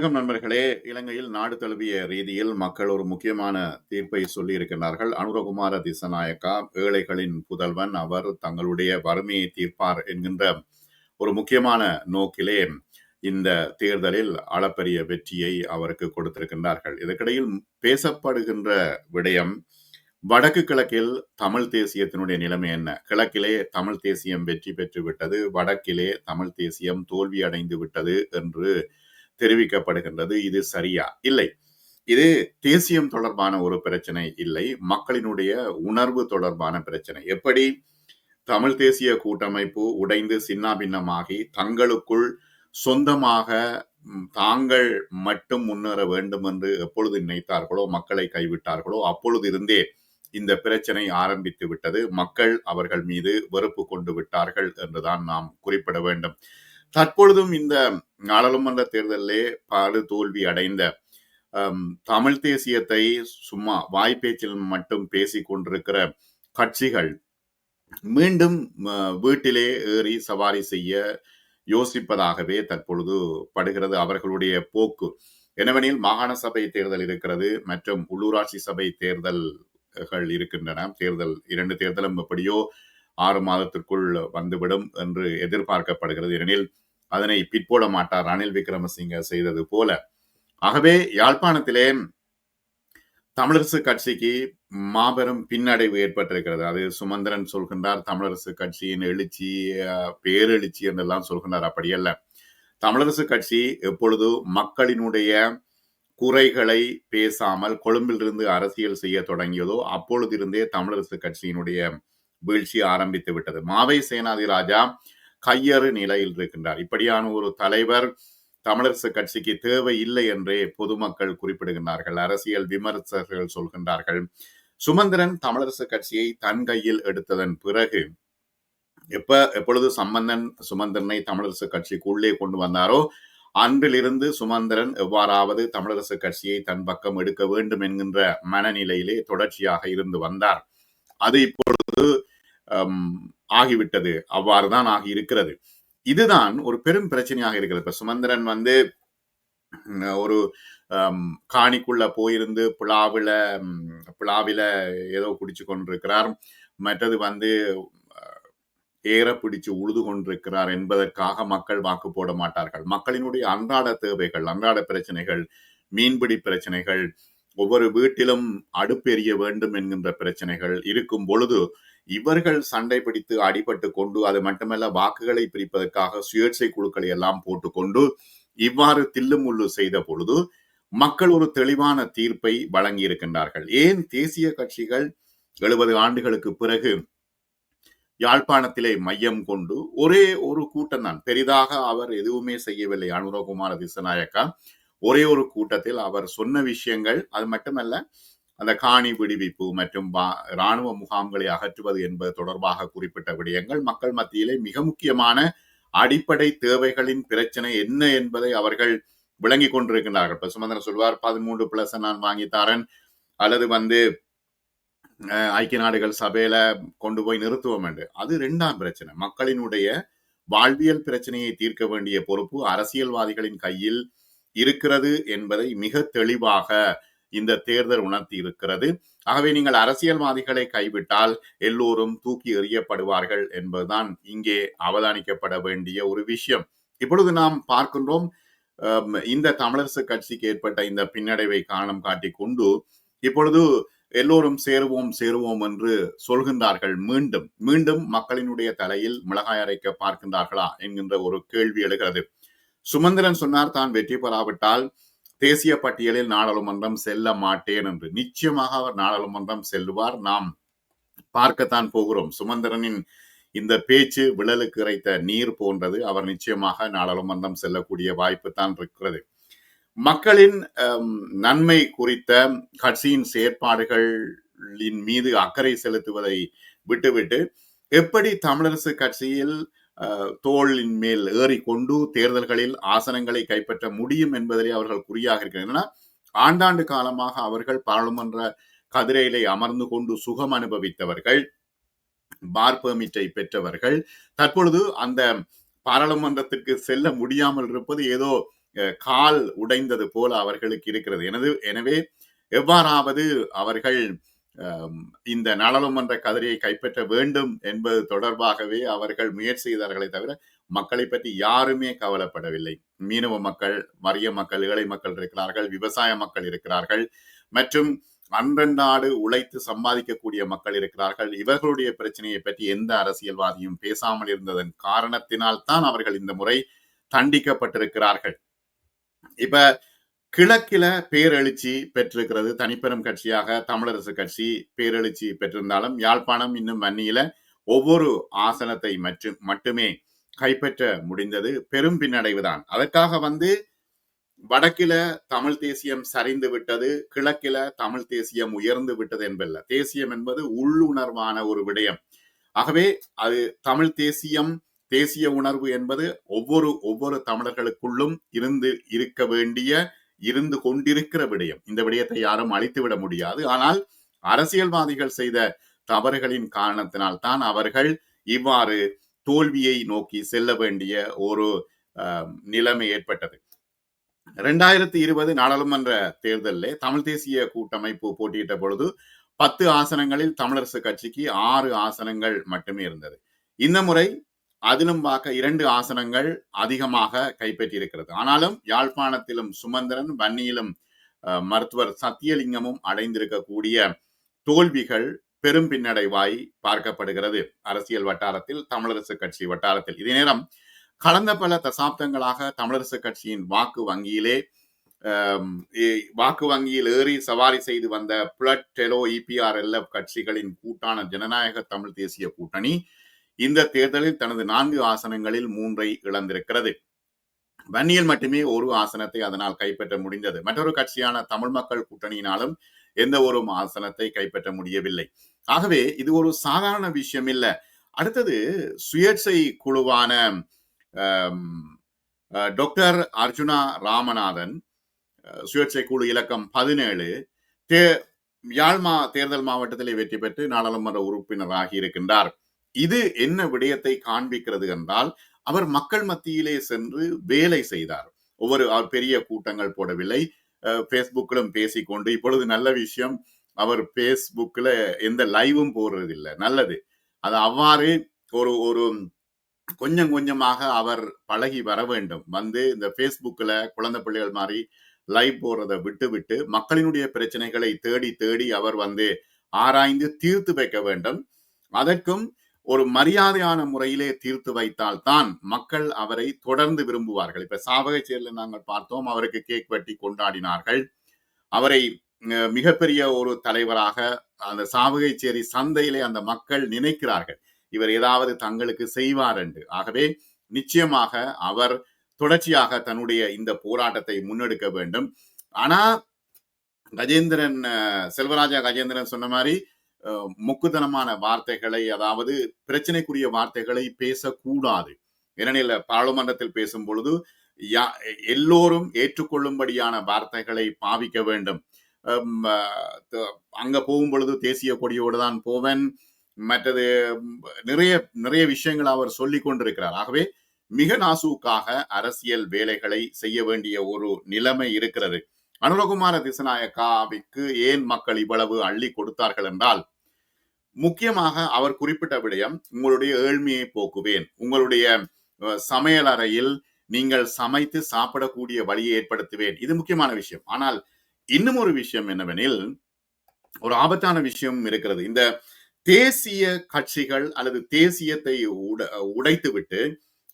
வணக்கம் நண்பர்களே. இலங்கையில் நாடு தழுவிய ரீதியில் மக்கள் ஒரு முக்கியமான தீர்ப்பை சொல்லி இருக்கின்றார்கள் அனுரகுமார திசநாயக்கா ஏழைகளின் புதல்வன் அவர் தங்களுடைய வறுமையை தீர்ப்பார் என்கின்ற ஒரு முக்கியமான நோக்கிலே இந்த தேர்தலில் அளப்பரிய வெற்றியை அவருக்கு கொடுத்திருக்கின்றார்கள். இதற்கிடையில் பேசப்படுகின்ற விடயம் வடக்கு கிழக்கில் தமிழ் தேசியத்தினுடைய நிலைமை என்ன? கிழக்கிலே தமிழ் தேசியம் வெற்றி பெற்று விட்டது வடக்கிலே தமிழ் தேசியம் தோல்வி அடைந்து விட்டது என்று தெரிவிக்கப்படுகின்றது. இது சரியா? இல்லை. இது தேசியம் தொடர்பான ஒரு பிரச்சனை இல்லை. மக்களினுடைய உணர்வு தொடர்பான பிரச்சனை. எப்படி? தமிழ் தேசிய கூட்டமைப்பு உடைந்து சின்னாபின்னமாகி தங்களுக்குள் சொந்தமாக தாங்கள் மட்டும் முன்னேற வேண்டும் என்று எப்பொழுது நினைத்தார்களோ மக்களை கைவிட்டார்களோ அப்பொழுது இருந்தே இந்த பிரச்சனை ஆரம்பித்து விட்டது. மக்கள் அவர்கள் மீது வெறுப்பு கொண்டு விட்டார்கள் என்றுதான் நாம் குறிப்பிட வேண்டும். தற்பொழுதும் இந்த நாடாளுமன்ற தேர்தலிலே பாடு தோல்வி அடைந்த தமிழ் தேசியத்தை சும்மா வாய்ப்பேச்சில் மட்டும் பேசிக் கொண்டிருக்கிற கட்சிகள் மீண்டும் வீட்டிலே ஏறி சவாரி செய்ய யோசிப்பதாகவே தற்பொழுது படுகிறது. அவர்களுடைய போக்கு எனவெனில் மாகாண சபை தேர்தல் இருக்கிறது மற்றும் உள்ளூராட்சி சபை தேர்தல்கள் இருக்கின்றன. தேர்தல் இரண்டு தேர்தலும் எப்படியோ ஆறு மாதத்திற்குள் வந்துவிடும் என்று எதிர்பார்க்கப்படுகிறது. ஏனெனில் அதனை பிற்போட மாட்டார் ரணில் விக்ரமசிங்க செய்தது போல. ஆகவே யாழ்ப்பாணத்திலே தமிழரசு கட்சிக்கு மாபெரும் பின்னடைவு ஏற்பட்டிருக்கிறது. அது சுமந்திரன் சொல்கின்றார் தமிழரசு கட்சியின் எழுச்சி பேரெழுச்சி என்றெல்லாம் சொல்கின்றார். அப்படியல்ல. தமிழரசு கட்சி எப்பொழுது மக்களினுடைய குறைகளை பேசாமல் கொழும்பிலிருந்து அரசியல் செய்ய தொடங்கியதோ அப்பொழுதிருந்தே தமிழரசு கட்சியினுடைய வீழ்ச்சி ஆரம்பித்து விட்டது. மாவை சேனாதி ராஜா கையறு நிலையில் இருக்கின்றார். இப்படியான ஒரு தலைவர் தமிழரசு கட்சிக்கு தேவை இல்லை என்றே பொதுமக்கள் குறிப்பிடுகின்றார்கள். அரசியல் விமர்சகர்கள் சொல்கின்றார்கள். சுமந்திரன் தமிழரசு கட்சியை தன் கையில் எடுத்ததன் பிறகு எப்ப எப்பொழுது சம்பந்தன் சுமந்திரனை தமிழரசு கட்சிக்கு உள்ளே கொண்டு வந்தாரோ அன்றிலிருந்து சுமந்திரன் எவ்வாறாவது தமிழரசு கட்சியை தன் பக்கம் எடுக்க வேண்டும் என்கின்ற மனநிலையிலே தொடர்ச்சியாக இருந்து வந்தார். அது இப்பொழுது ஆகிவிட்டது. அவ்வாறுதான் ஆகி இருக்கிறது இதுதான் ஒரு பெரும் பிரச்சனையாக இருக்கிறது. இப்ப சுமந்திரன் வந்து ஒரு காணிக்குள்ள போயிருந்து புலாவில புலாவில ஏதோ குடிச்சு கொண்டிருக்கிறார். மற்றது வந்து ஏற பிடிச்சு உழுது கொண்டிருக்கிறார் என்பதற்காக மக்கள் வாக்கு போட மாட்டார்கள். மக்களினுடைய அன்றாட தேவைகள் அன்றாட பிரச்சனைகள் மீன்பிடி பிரச்சனைகள் ஒவ்வொரு வீட்டிலும் அடுப்பெரிய வேண்டும் என்கின்ற பிரச்சனைகள் இருக்கும் பொழுது இவர்கள் சண்டை பிடித்து அடிபட்டு கொண்டு அது மட்டுமல்ல வாக்குகளை பிரிப்பதற்காக சுயேட்சை குழுக்களை எல்லாம் போட்டுக்கொண்டு இவ்வாறு தில்லுமுள்ளு செய்த பொழுது மக்கள் ஒரு தெளிவான தீர்ப்பை வழங்கி இருக்கின்றார்கள் ஏன் தேசிய கட்சிகள் எழுபது ஆண்டுகளுக்கு பிறகு யாழ்ப்பாணத்திலே மையம் கொண்டு ஒரே ஒரு கூட்டம் தான். பெரிதாக அவர் எதுவுமே செய்யவில்லை. அனுரகுமார திசநாயக்கா ஒரே ஒரு கூட்டத்தில் அவர் சொன்ன விஷயங்கள் அது மட்டுமல்ல அந்த காணி விடுவிப்பு மற்றும் இராணுவ முகாம்களை அகற்றுவது என்பது தொடர்பாக குறிப்பிட்ட விடயங்கள் மக்கள் மத்தியிலே மிக முக்கியமான அடிப்படை தேவைகளின் பிரச்சனை என்ன என்பதை அவர்கள் விளங்கி கொண்டிருக்கின்றார்கள். இப்ப சுமந்திரன் சொல்வார் பதிமூன்று பிளஸ் நான் வாங்கி தரேன். அல்லது வந்து ஐக்கிய நாடுகள் சபையில கொண்டு போய் நிறுத்துவோம் என்று. அது ரெண்டாம் பிரச்சனை. மக்களினுடைய வாழ்வியல் பிரச்சனையை தீர்க்க வேண்டிய பொறுப்பு அரசியல்வாதிகளின் கையில் இருக்கிறது என்பதை மிக தெளிவாக இந்த தேர்தல் உணர்த்தி இருக்கிறது. ஆகவே நீங்கள் அரசியல்வாதிகளை கைவிட்டால் எல்லோரும் தூக்கி எறியப்படுவார்கள் என்பதுதான் இங்கே அவதானிக்கப்பட வேண்டிய ஒரு விஷயம். இப்பொழுது நாம் பார்க்கின்றோம் இந்த தமிழரசு கட்சிக்கு ஏற்பட்ட இந்த பின்னடைவை காரணம் காட்டி கொண்டு இப்பொழுது எல்லோரும் சேருவோம் சேருவோம் என்று சொல்கின்றார்கள் மீண்டும். மீண்டும் மக்களினுடைய தலையில் மிளகாய் அரைக்க பார்க்கின்றார்களா என்கின்ற ஒரு கேள்வி எழுகிறது. சுமந்திரன் சொன்னார் தான் வெற்றி பெறாவிட்டால் தேசிய பட்டியலில் நாடாளுமன்றம் செல்ல மாட்டேன் என்று. நிச்சயமாக அவர் நாடாளுமன்றம் செல்வார் நாம் பார்க்கத்தான் போகிறோம். சுமந்திரனின் இந்த பேச்சு விழலுக்கு இறைத்த நீர் போன்றது. அவர் நிச்சயமாக நாடாளுமன்றம் செல்லக்கூடிய வாய்ப்பு தான் இருக்கிறது. மக்களின் நன்மை குறித்த கட்சியின் செயற்பாடுகளின் மீது அக்கறை செலுத்துவதை விட்டுவிட்டு எப்படி தமிழரசு கட்சியில் தோளின் மேல் ஏறிக்கொண்டு தேர்தல்களில் ஆசனங்களை கைப்பற்ற முடியும் என்பதிலே அவர்கள் குறியாக இருக்கிறார். ஆண்டாண்டு காலமாக அவர்கள் பாராளுமன்ற கதிரையிலே அமர்ந்து கொண்டு சுகம் அனுபவித்தவர்கள் பார் பெர்மிட்டை பெற்றவர்கள் தற்பொழுது அந்த பாராளுமன்றத்திற்கு செல்ல முடியாமல் இருப்பது ஏதோ அஹ், கால் உடைந்தது போல அவர்களுக்கு இருக்கிறது. எனது எனவே எவ்வாறாவது அவர்கள் இந்த நாடாளுமன்ற கதிரியை கைப்பற்ற வேண்டும் என்பது தொடர்பாகவே அவர்கள் முயற்சி செய்தார்களே தவிர மக்களை பற்றி யாருமே கவலைப்படவில்லை. மீனவ மக்கள் மறிய மக்கள் ஏழை மக்கள் இருக்கிறார்கள் விவசாய மக்கள் இருக்கிறார்கள் மற்றும் அன்றண்டாடு உழைத்து சம்பாதிக்கக்கூடிய மக்கள் இருக்கிறார்கள். இவர்களுடைய பிரச்சனையை பற்றி எந்த அரசியல்வாதியும் பேசாமல் இருந்ததன் காரணத்தினால் தான் அவர்கள் இந்த முறை தண்டிக்கப்பட்டிருக்கிறார்கள். இப்ப கிழக்கில பேரெழுச்சி பெற்றிருக்கிறது. தனிப்பெரும் கட்சியாக தமிழரசு கட்சி பேரெழுச்சி பெற்றிருந்தாலும் யாழ்ப்பாணம் இன்னும் வன்னியில ஒவ்வொரு ஆசனத்தை மற்றும் மட்டுமே கைப்பற்ற முடிந்தது. பெரும் பின்னடைவுதான். அதற்காக வந்து வடக்கில தமிழ் தேசியம் சரிந்து விட்டது. கிழக்கில தமிழ் தேசியம் உயர்ந்து விட்டது என்பல்ல. தேசியம் என்பது உள்ளுணர்வான ஒரு விடயம். ஆகவே அது தமிழ் தேசியம் தேசிய உணர்வு என்பது ஒவ்வொரு ஒவ்வொரு தமிழர்களுக்குள்ளும் இருந்து இருக்க வேண்டிய இருந்து கொண்டிருக்கிற விடயம். இந்த விடயத்தை யாரும் அழித்துவிட முடியாது. ஆனால் அரசியல்வாதிகள் செய்த தவறுகளின் காரணத்தினால் தான் அவர்கள் இவ்வாறு தோல்வியை நோக்கி செல்ல வேண்டிய ஒரு அஹ், நிலைமை ஏற்பட்டது. ரெண்டாயிரத்தி இருபது நாடாளுமன்ற தேர்தலில் தமிழ் தேசிய கூட்டமைப்பு போட்டியிட்ட பொழுது பத்து ஆசனங்களில் தமிழரசு கட்சிக்கு ஆறு ஆசனங்கள் மட்டுமே இருந்தது. இந்த முறை அதிலும் பார்க்க இரண்டு ஆசனங்கள் அதிகமாக கைப்பற்றியிருக்கிறது. ஆனாலும் யாழ்ப்பாணத்திலும் சுமந்திரன் வன்னியிலும் மருத்துவர் சத்தியலிங்கமும் அடைந்திருக்கக்கூடிய தோல்விகள் பெரும் பின்னடைவாய் பார்க்கப்படுகிறது அரசியல் வட்டாரத்தில் தமிழரசு கட்சி வட்டாரத்தில். இதே நேரம் கடந்த பல தசாப்தங்களாக தமிழரசு கட்சியின் வாக்கு வங்கியிலே வாக்கு வங்கியில் ஏறி சவாரி செய்து வந்த புலட் டெலோ இபிஆர் எல்எஃப் கட்சிகளின் கூட்டான ஜனநாயக தமிழ் தேசிய கூட்டணி இந்த தேர்தலில் தனது நான்கு ஆசனங்களில் மூன்றை இழந்திருக்கிறது. வன்னியில் மட்டுமே ஒரு ஆசனத்தை அதனால் கைப்பற்ற முடிந்தது. மற்றொரு கட்சியான தமிழ் மக்கள் கூட்டணியினாலும் எந்த ஒரு ஆசனத்தை கைப்பற்ற முடியவில்லை. ஆகவே இது ஒரு சாதாரண விஷயம் இல்ல அடுத்தது சுயேட்சை குழுவான டாக்டர் அர்ஜுனா ராமநாதன் சுயேட்சை குழு இலக்கம் பதினேழு தே யாழ்மா தேர்தல் மாவட்டத்திலே வெற்றி பெற்று நாடாளுமன்ற உறுப்பினராகி இருக்கின்றார். இது என்ன விடயத்தை காண்பிக்கிறது என்றால் அவர் மக்கள் மத்தியிலே சென்று வேலை செய்தார். ஒவ்வொரு அவர் பெரிய கூட்டங்கள் போடவில்லை. ஃபேஸ்புக்கிலும் பேசிக்கொண்டு இப்பொழுது நல்ல விஷயம் அவர் ஃபேஸ்புக்கில் எந்த லைவும் போடுறதில்லை. நல்லது. அது அவ்வாறு ஒரு ஒரு கொஞ்சம் கொஞ்சமாக அவர் பழகி வர வேண்டும். வந்து இந்த ஃபேஸ்புக்கில் குழந்தை பிள்ளைகள் மாதிரி லைவ் போடுறதை விட்டு விட்டு மக்களினுடைய பிரச்சனைகளை தேடி தேடி அவர் வந்து ஆராய்ந்து தீர்த்து வைக்க வேண்டும். அதற்கும் ஒரு மரியாதையான முறையிலே தீர்த்து வைத்தால் தான் மக்கள் அவரை தொடர்ந்து விரும்புவார்கள். இப்ப சாவகச்சேரியில் நாங்கள் பார்த்தோம் அவருக்கு கேக் வெட்டி கொண்டாடினார்கள். அவரை மிகப்பெரிய ஒரு தலைவராக அந்த சாவகைச்சேரி சந்தையிலே அந்த மக்கள் நினைக்கிறார்கள். இவர் ஏதாவது தங்களுக்கு செய்வார் என்று ஆகவே நிச்சயமாக அவர் தொடர்ச்சியாக தன்னுடைய இந்த போராட்டத்தை முன்னெடுக்க வேண்டும். ஆனா கஜேந்திரன் அஹ், செல்வராஜா கஜேந்திரன் சொன்ன மாதிரி முக்குதனமான வார்த்தைகளை அதாவது பிரச்சனைக்குரிய வார்த்தைகளை பேசக்கூடாது. ஏனெனில் பாராளுமன்றத்தில் பேசும் பொழுது யா- எல்லோரும் ஏற்றுக்கொள்ளும்படியான வார்த்தைகளை பாவிக்க வேண்டும். அங்க போகும் பொழுது தேசிய கொடியோடு தான் போவன். மற்றது நிறைய நிறைய விஷயங்கள் அவர் சொல்லி கொண்டிருக்கிறார். ஆகவே மிக நாசூக்காக அரசியல் வேலைகளை செய்ய வேண்டிய ஒரு நிலைமை இருக்கிறது. அனுரகுமார திசநாயக்காவிற்கு ஏன் மக்கள் இவ்வளவு அள்ளி கொடுத்தார்கள் என்றால் முக்கியமாக அவர் குறிப்பிட்ட விடயம் உங்களுடைய ஏழ்மையை போக்குவேன். உங்களுடைய சமையலறையில் நீங்கள் சமைத்து சாப்பிடக்கூடிய வழியை ஏற்படுத்துவேன். இது முக்கியமான விஷயம். ஆனால் இன்னும் ஒரு விஷயம் என்னவெனில் ஒரு ஆபத்தான விஷயம் இருக்கிறது. இந்த தேசிய கட்சிகள் அல்லது தேசியத்தை உட உடைத்து விட்டு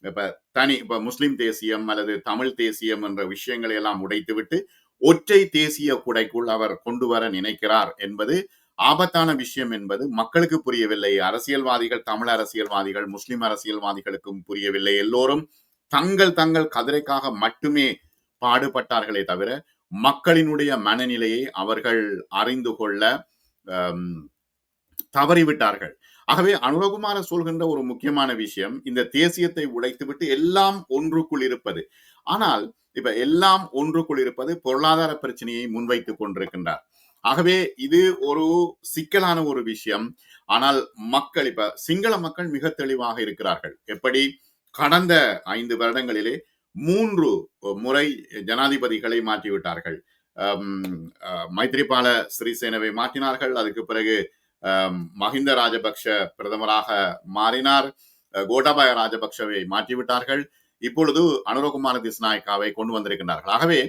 இப்ப தனி இப்ப முஸ்லிம் தேசியம் அல்லது தமிழ் தேசியம் என்ற விஷயங்களை எல்லாம் உடைத்துவிட்டு ஒற்றை தேசிய குடைக்குள் அவர் கொண்டு வர நினைக்கிறார் என்பது ஆபத்தான விஷயம் என்பது மக்களுக்கு புரியவில்லை. அரசியல்வாதிகள் தமிழ் அரசியல்வாதிகள் முஸ்லிம் அரசியல்வாதிகளுக்கும் புரியவில்லை. எல்லோரும் தங்கள் தங்கள் கதிரைக்காக மட்டுமே பாடுபட்டார்களே தவிர மக்களினுடைய மனநிலையை அவர்கள் அறிந்து கொள்ள தவறிவிட்டார்கள். ஆகவே அனுரகுமார சொல்கின்ற ஒரு முக்கியமான விஷயம் இந்த தேசியத்தை உடைத்துவிட்டு எல்லாம் ஒன்றுக்குள் இருப்பது. ஆனால் இப்ப எல்லாம் ஒன்றுக்குள் இருப்பது பொருளாதார பிரச்சனையை முன்வைத்துக் கொண்டிருக்கின்றார். ஆகவே இது ஒரு சிக்கலான ஒரு விஷயம். ஆனால் மக்கள் இப்ப சிங்கள மக்கள் மிக தெளிவாக இருக்கிறார்கள். எப்படி? கடந்த ஐந்து வருடங்களிலே மூன்று முறை ஜனாதிபதிகளை மாற்றிவிட்டார்கள். மைத்ரிபால ஸ்ரீசேனவை மாற்றினார்கள். அதுக்கு பிறகு மஹிந்த ராஜபக்ஷ பிரதமராக மாறினார். கோட்டாபாய ராஜபக்ஷவை மாற்றிவிட்டார்கள். இப்பொழுது அனுரகுமார திஸ்நாயக்காவை கொண்டு வந்திருக்கின்றார்கள். ஆகவே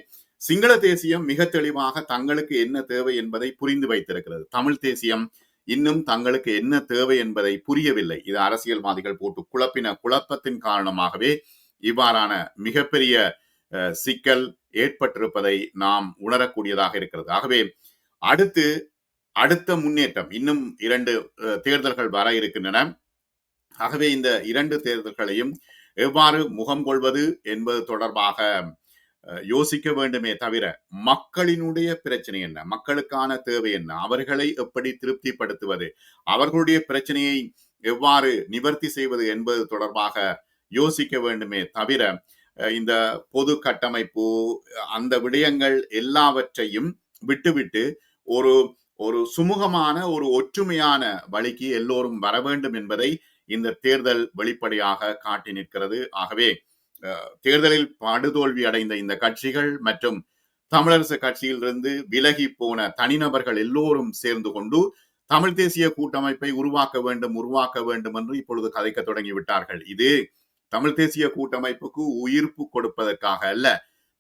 சிங்கள தேசியம் மிக தெளிவாக தங்களுக்கு என்ன தேவை என்பதை புரிந்து வைத்திருக்கிறது. தமிழ் தேசியம் இன்னும் தங்களுக்கு என்ன தேவை என்பதை புரியவில்லை. இது அரசியல்வாதிகள் போட்டு குழப்பின குழப்பத்தின் காரணமாகவே இவ்வாறான மிகப்பெரிய சிக்கல் ஏற்பட்டிருப்பதை நாம் உணரக்கூடியதாக இருக்கிறது. ஆகவே அடுத்து அடுத்த முன்னேற்றம் இன்னும் இரண்டு தேர்தல்கள் வர இருக்கின்றன. ஆகவே இந்த இரண்டு தேர்தல்களையும் எவ்வாறு முகம் கொள்வது என்பது தொடர்பாக யோசிக்க வேண்டுமே தவிர மக்களினுடைய பிரச்சனை என்ன? மக்களுக்கான தேவை என்ன? அவர்களை எப்படி திருப்திப்படுத்துவது? அவர்களுடைய பிரச்சனையை எவ்வாறு நிவர்த்தி செய்வது என்பது தொடர்பாக யோசிக்க வேண்டுமே தவிர இந்த பொது கட்டமைப்பு அந்த விடயங்கள் எல்லாவற்றையும் விட்டுவிட்டு ஒரு ஒரு சுமூகமான ஒரு ஒற்றுமையான வழிக்கு எல்லோரும் வர வேண்டும் என்பதை இந்த தேர்தல் வெளிப்படையாக காட்டி நிற்கிறது. ஆகவே தேர்தலில் படுதோல்வி அடைந்த இந்த கட்சிகள் மற்றும் தமிழரசு கட்சியிலிருந்து விலகி போன தனிநபர்கள் எல்லோரும் சேர்ந்து கொண்டு தமிழ் தேசிய கூட்டமைப்பை உருவாக்க வேண்டும் உருவாக்க வேண்டும் என்று இப்பொழுது கதைக்க தொடங்கி விட்டார்கள். இது தமிழ் தேசிய கூட்டமைப்புக்கு உயிர்ப்பு கொடுப்பதற்காக அல்ல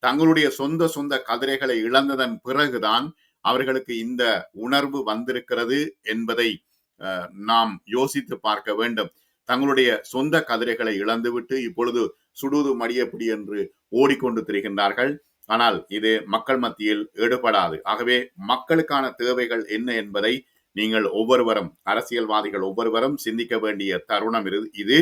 தங்களுடைய சொந்த சொந்த கதிரைகளை இழந்ததன் பிறகுதான் அவர்களுக்கு இந்த உணர்வு வந்திருக்கிறது என்பதை நாம் யோசித்து பார்க்க வேண்டும். தங்களுடைய சொந்த கதிரைகளை இழந்துவிட்டு இப்பொழுது சுடுது மடியப்படி என்று ஓடிக்கொண்டு திரிகின்றார்கள். ஆனால் இது மக்கள் மத்தியில் ஈடுபடாது. ஆகவே மக்களுக்கான தேவைகள் என்ன என்பதை நீங்கள் ஒவ்வொருவரும் அரசியல்வாதிகள் ஒவ்வொருவரும் சிந்திக்க வேண்டிய தருணம் இது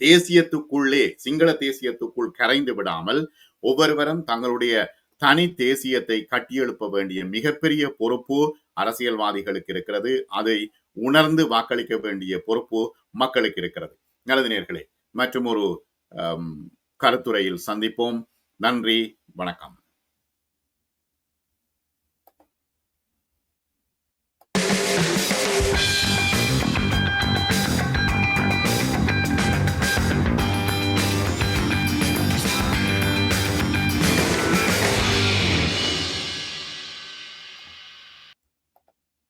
தேசியத்துக்குள்ளே சிங்கள தேசியத்துக்குள் கரைந்து விடாமல் ஒவ்வொருவரும் தங்களுடைய தனி தேசியத்தை கட்டியெழுப்ப வேண்டிய மிகப்பெரிய பொறுப்பு அரசியல்வாதிகளுக்கு இருக்கிறது. அதை உணர்ந்து வாக்களிக்க வேண்டிய பொறுப்பு மக்களுக்கு இருக்கிறது. நல்லது நேர்களே மற்றும் ஒரு கருத்துரையில் சந்திப்போம். நன்றி வணக்கம்.